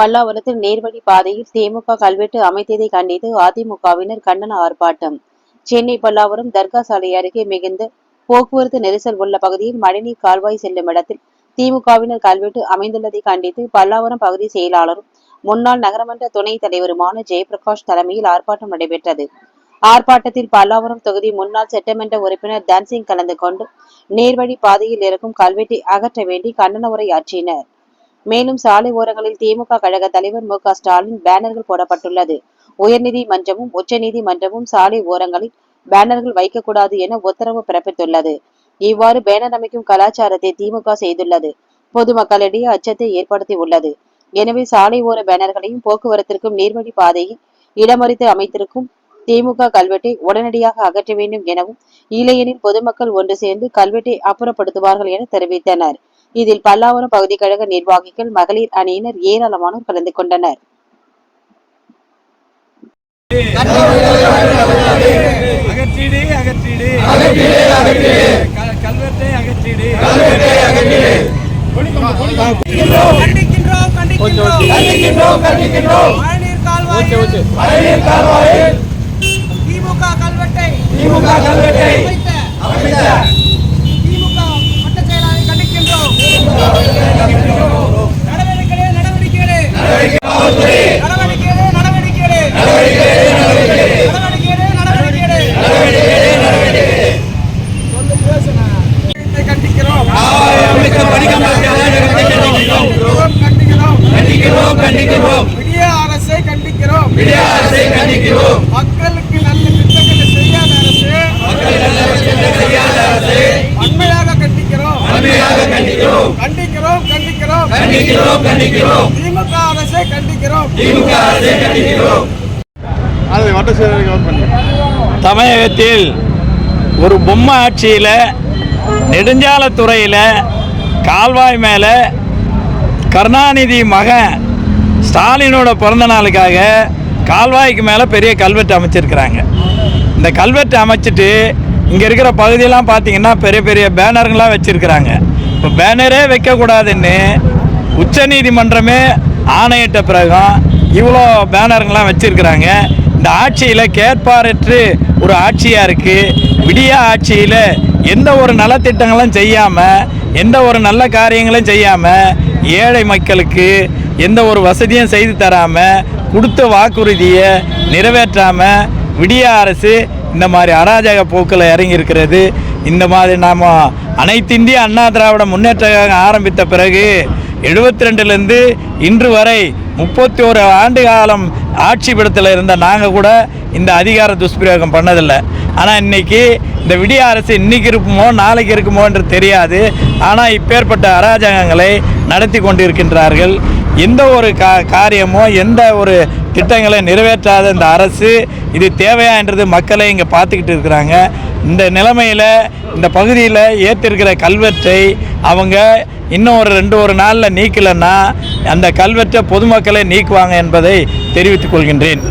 பல்லாவரத்தில் நேர்வழி பாதையில் திமுக கல்வெட்டு அமைத்ததை கண்டித்து அதிமுகவினர் கண்டன ஆர்ப்பாட்டம். சென்னை பல்லாவரம் தர்கா சாலை அருகே மிகுந்த போக்குவரத்து நெரிசல் உள்ள பகுதியில் மழைநீர் கால்வாய் செல்லும் இடத்தில் திமுகவினர் கல்வெட்டு அமைந்துள்ளதை கண்டித்து பல்லாவரம் பகுதி செயலாளரும் முன்னாள் நகரமன்ற துணைத் தலைவருமான ஜெயபிரகாஷ் தலைமையில் ஆர்ப்பாட்டம் நடைபெற்றது. ஆர்ப்பாட்டத்தில் பல்லாவரம் தொகுதி முன்னாள் சட்டமன்ற உறுப்பினர் தன்சிங் கலந்து கொண்டு நேர்வழி பாதையில் இருக்கும் கல்வெட்டை அகற்ற வேண்டி கண்டன உரையாற்றினர் மேலும் சாலை ஓரங்களில் திமுக கழக தலைவர் மு ஸ்டாலின் பேனர்கள் போடப்பட்டுள்ளது. உயர்நீதிமன்றமும் உச்சநீதிமன்றமும் சாலை ஓரங்களில் பேனர்கள் வைக்கக்கூடாது என உத்தரவு பிறப்பித்துள்ளது. இவ்வாறு பேனர் அமைக்கும் கலாச்சாரத்தை திமுக செய்துள்ளது. பொதுமக்களிடையே அச்சத்தை ஏற்படுத்தி உள்ளது எனவே சாலை ஓர பேனர்களையும் போக்குவரத்திற்கும் நீர்வழி பாதையில் இடமறித்து அமைத்திருக்கும் திமுக கல்வெட்டை உடனடியாக அகற்ற வேண்டும் எனவும் இல்லையெனில் பொதுமக்கள் ஒன்று சேர்ந்து கல்வெட்டை அப்புறப்படுத்துவார்கள் என தெரிவித்தனர். இதில் பல்லாவரம் பகுதி கழக நிர்வாகிகள் மகளிர் அணியினர் ஏராளமானோர் கலந்து கொண்டனர். அகற்றிடு அகற்றிடு. க- கல்வெட்டை அகற்றிடு. கண்டிக்கின்றோம் கண்டிக்கின்றோம் கண்டிக்கின்றோம். மழைநீர் கால்வாயில் திமுக கல்வெட்டை அமைத்த திமுக வட்ட செயலாளரை கண்டிக்கின்றோம் நடவடிக்கைகளே நடவடிக்கைகளே நடவடிக்கைகளே கண்டிக்கிறோம் நடவடிக்கைகளே கண்டிக்கிறோம் கண்டிக்கிறோம் விடிய அரசை கண்டிக்கிறோம் மக்களுக்கு நல்ல திட்டங்களை செய்யாத அரசு வன்மையாக கண்டிக்கிறோம் கண்டிக்கிறோம் கண்டிக்கிறோம். திமுக அரசை கண்டிக்கிறோம். அது வட்ட சேவை கவர் பண்ணி. தமிழகத்தில் ஒரு பொம்மை ஆட்சியில் நெடுஞ்சாலத்துறையில் கால்வாய் மேலே கருணாநிதி மகன் ஸ்டாலினோட பிறந்த நாளுக்காக கால்வாய்க்கு மேலே பெரிய கல்வெட்டு அமைச்சிருக்கிறாங்க. இந்த கல்வெட்டு அமைச்சிட்டு இங்கே இருக்கிற பகுதியெல்லாம் பார்த்தீங்கன்னா பெரிய பெரிய பேனருங்களாம் வச்சுருக்கிறாங்க. இப்போ பேனரே வைக்கக்கூடாதுன்னு உச்சநீதிமன்றமே ஆணையிட்ட பிறகும் இவ்வளோ பேனருங்களாம் வச்சுருக்கிறாங்க. இந்த ஆட்சியில் கேட்பாரற்று ஒரு ஆட்சியாக இருக்குது விடிய ஆட்சியில் எந்த ஒரு நலத்திட்டங்களும் செய்யாமல் எந்த ஒரு நல்ல காரியங்களும் செய்யாமல் ஏழை மக்களுக்கு எந்த ஒரு வசதியும் செய்து தராமல் கொடுத்த வாக்குறுதியை நிறைவேற்றாமல் விடிய அரசு இந்த மாதிரி அராஜக போக்கில் இறங்கி இருக்கிறது இந்த மாதிரி நாம் அனைத்திந்திய அண்ணா திராவிட முன்னேற்ற ஆரம்பித்த பிறகு எழுபத்தி ரெண்டுலேருந்து இன்று வரை முப்பத்தி ஒரு ஆண்டு காலம் ஆட்சி படத்தில் இருந்த நாங்கள் கூட இந்த அதிகார துஷ்பிரயோகம் பண்ணதில்லை. ஆனால் இன்னைக்கு இந்த விடிய அரசு இன்னைக்கு இருக்குமோ நாளைக்கு இருக்குமோ என்று தெரியாது. ஆனால் இப்பேற்பட்ட அராஜகங்களை நடத்தி கொண்டிருக்கின்றார்கள் எந்த ஒரு கா காரியமோ எந்த ஒரு திட்டங்களை நிறைவேற்றாத இந்த அரசு இது தேவையா என்றது மக்களை இங்கே பார்த்துக்கிட்டு இருக்கிறாங்க. இந்த நிலைமையில் இந்த பகுதியில் ஏற்றிருக்கிற கல்வெட்டை அவங்க இன்னும் ஒரு ரெண்டு ஒரு நாளில் நீக்கலைன்னா அந்த கல்வெட்டை பொதுமக்களை நீக்குவாங்க என்பதை தெரிவித்துக் கொள்கின்றேன்.